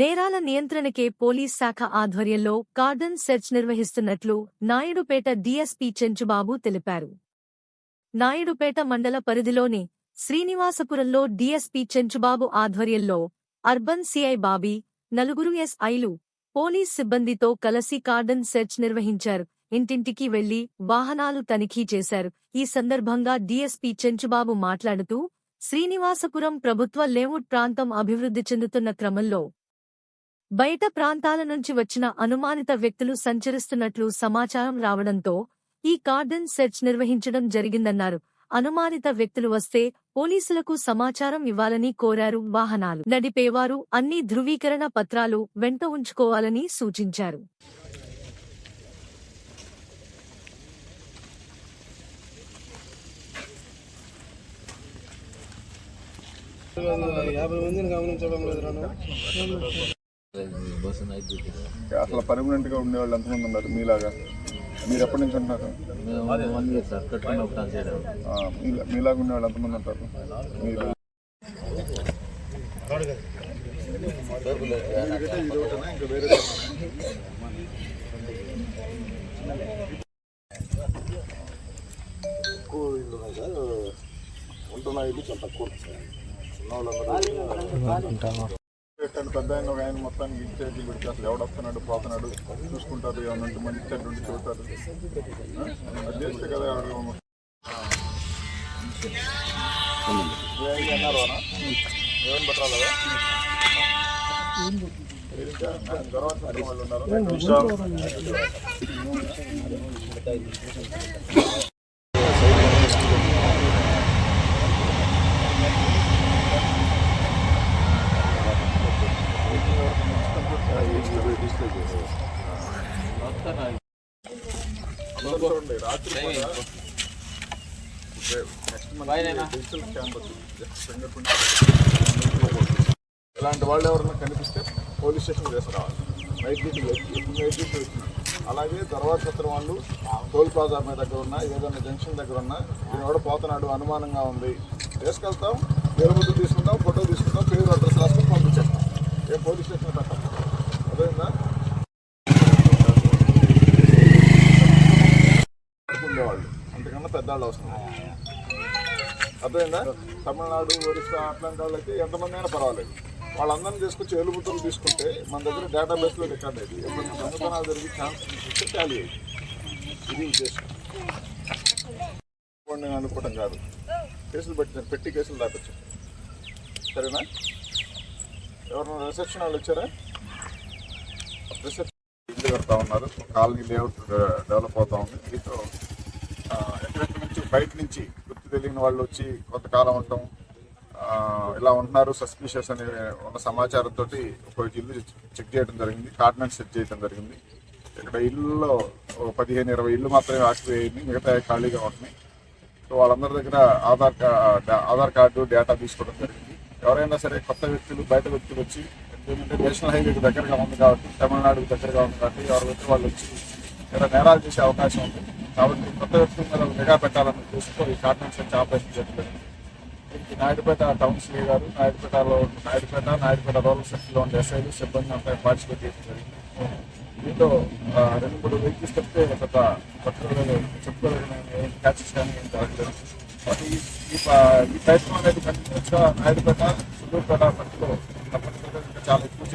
నేరాల నియంత్రణకే పోలీస్ శాఖ ఆధ్వర్యంలో కార్డన్ సెర్చ్ నిర్వహిస్తున్నట్లు నాయుడుపేట డీఎస్పీ చెంచుబాబు తెలిపారు. నాయుడుపేట మండల పరిధిలోని శ్రీనివాసపురంలో డీఎస్పీ చెంచుబాబు ఆధ్వర్యంలో అర్బన్ సిఐ బాబీ నలుగురు ఎస్ఐలు పోలీస్ సిబ్బందితో కలసి కార్డన్ సెర్చ్ నిర్వహించారు. ఇంటింటికి వెళ్ళి వాహనాలు తనిఖీ చేశారు. ఈ సందర్భంగా డీఎస్పీ చెంచుబాబు మాట్లాడుతూ శ్రీనివాసపురం ప్రభుత్వ లేవుడ్ ప్రాంతం అభివృద్ధి చెందుతున్న క్రమంలో బయట ప్రాంతాల నుంచి వచ్చిన అనుమానిత వ్యక్తులు సంచరిస్తున్నట్లు సమాచారం రావడంతో ఈ కార్డన్ సెర్చ్ నిర్వహించడం జరిగిందన్నారు. అనుమానిత వ్యక్తులు వస్తే పోలీసులకు సమాచారం ఇవ్వాలని కోరారు వాహనాలు. నడిపేవారు అన్ని ధృవీకరణ పత్రాలు వెంట ఉంచుకోవాలని సూచించారు. యాభై మందిని గమనించడం లేదు అసలు పర్మనెంట్గా ఉండేవాళ్ళు ఎంతమంది ఉన్నారు మీలాగా? మీరు ఎప్పటి నుంచి సార్ మీలా- మీలాగా ఉండేవాళ్ళు ఎంతమంది ఉంటారు? మీరు ఇంకా వేరే ఎక్కువ ఇల్లు సార్. ఉంటున్న ఇల్లు చాలా తక్కువ పెట్టండి పెద్ద ఆయన ఒక ఆయన మొత్తానికి ఇన్ఛార్జి పెడితే అసలు ఎవడొస్తున్నాడు పోతున్నాడు చూసుకుంటారు ఏమన్నా మంది ఇచ్చారు ఉండి చూస్తారు? అది చేస్తే కదా ఎవరు అన్నారు అన్న? ఏమని పట్టాలా తర్వాత వాళ్ళు ఉన్నారు. ఇలాంటి వాళ్ళు ఎవరైనా కనిపిస్తే పోలీస్ స్టేషన్ తీసుకురావాలి నైట్ డ్యూటీ ఎప్పుడు నైట్ డ్యూటీ వచ్చింది అలాగే తర్వాత సత్రం వాళ్ళు టోల్ ప్లాజా మీద దగ్గర ఉన్న ఏదైనా జంక్షన్ దగ్గర ఉన్న ఎవడో పోతున్నాడు అనుమానంగా ఉంది. తీసుకెళ్తాం పేరు ముద్దు తీసుకుంటాం ఫోటో తీసుకుంటాం పేరు అడ్రస్ రాసుకొని పంపించేస్తాం ఏ పోలీస్ స్టేషన్ పెట్టాం అదేందా ఉండేవాళ్ళు అంతకన్నా పెద్దవాళ్ళు అవసరం? అర్థమైందా? తమిళనాడు ఒరిస్సా అట్లాంటి వాళ్ళకి ఎంతమంది అయినా పర్వాలేదు. వాళ్ళందరినీ తీసుకొచ్చి ఏలుముద్రలు తీసుకుంటే మన దగ్గర డేటాబేస్లో రికార్డ్ అయ్యి ఎప్పుడైనా దొంగతనాలు జరిగి ఛాన్స్ ఇస్తే టాలీ అయ్యి ఇది ఉద్దేశం. నేను కాదు. కేసులు పెట్టాను పెట్టి కేసులు దాపచ్చు సరేనా? ఎవరైనా రిసెప్షన్ వాళ్ళు వచ్చారా? రిసెప్షన్ ఇల్లు కడతా ఉన్నారు. కాలనీ లేఅవుట్ డెవలప్ అవుతా ఉంది. దీంతో ఎక్కడెక్కడి నుంచి బయట నుంచి గుర్తు తెలియని వాళ్ళు వచ్చి కొంతకాలం ఉండటం ఇలా ఉంటున్నారు. సస్పీషియస్ అనే ఉన్న సమాచారంతో ఒక ఇల్లు చెక్ చేయడం జరిగింది. కార్డినెన్స్ సెట్ చేయడం జరిగింది. ఇక్కడ ఇల్లులో పదిహేను ఇరవై ఇల్లు మాత్రమే ఆక్టివ్ మిగతా ఖాళీగా ఉంటున్నాయి. సో వాళ్ళందరి దగ్గర Aadhaar card Aadhaar card data తీసుకోవడం జరిగింది. ఎవరైనా సరే కొత్త వ్యక్తులు బయట వ్యక్తులు వచ్చి ఎందుకంటే నేషనల్ హైవేకి దగ్గరగా ఉంది కాబట్టి తమిళనాడుకు దగ్గరగా ఉంది కాబట్టి ఎవరి వ్యక్తి వాళ్ళు వచ్చి ఇక్కడ నేరాలు చేసే అవకాశం ఉంది. కాబట్టి కొత్త వ్యక్తుల మీద నిఘా పెట్టాలని చూస్తూ ఈ కార్డినెన్స్ వచ్చి ఆపరేషన్ చేయడం దీనికి నాయుడుపేట టౌన్ సిఐ గారు నాయుడుపేటలో నాయుడుపేట నాయుడుపేట రూరల్ సర్కిల్లో ఉండే ఎస్ఐలు సిబ్బంది అంతా పార్టిసిపేట్ చేయడం జరిగింది. దీంతో రెండు మూడు వెహికల్స్ చెప్తే పెద్ద పట్టుదల చెప్పుకోలేదు క్యాచెస్ కానీ ఏం జరగలేదు. ఈ- ఈ ప్రయత్నం అనేది కంటిన్యూస్గా నాయుడుపేట సుదూరుపేట పరిధిలో తప్పనిసరిగా చాలా ఎక్కువ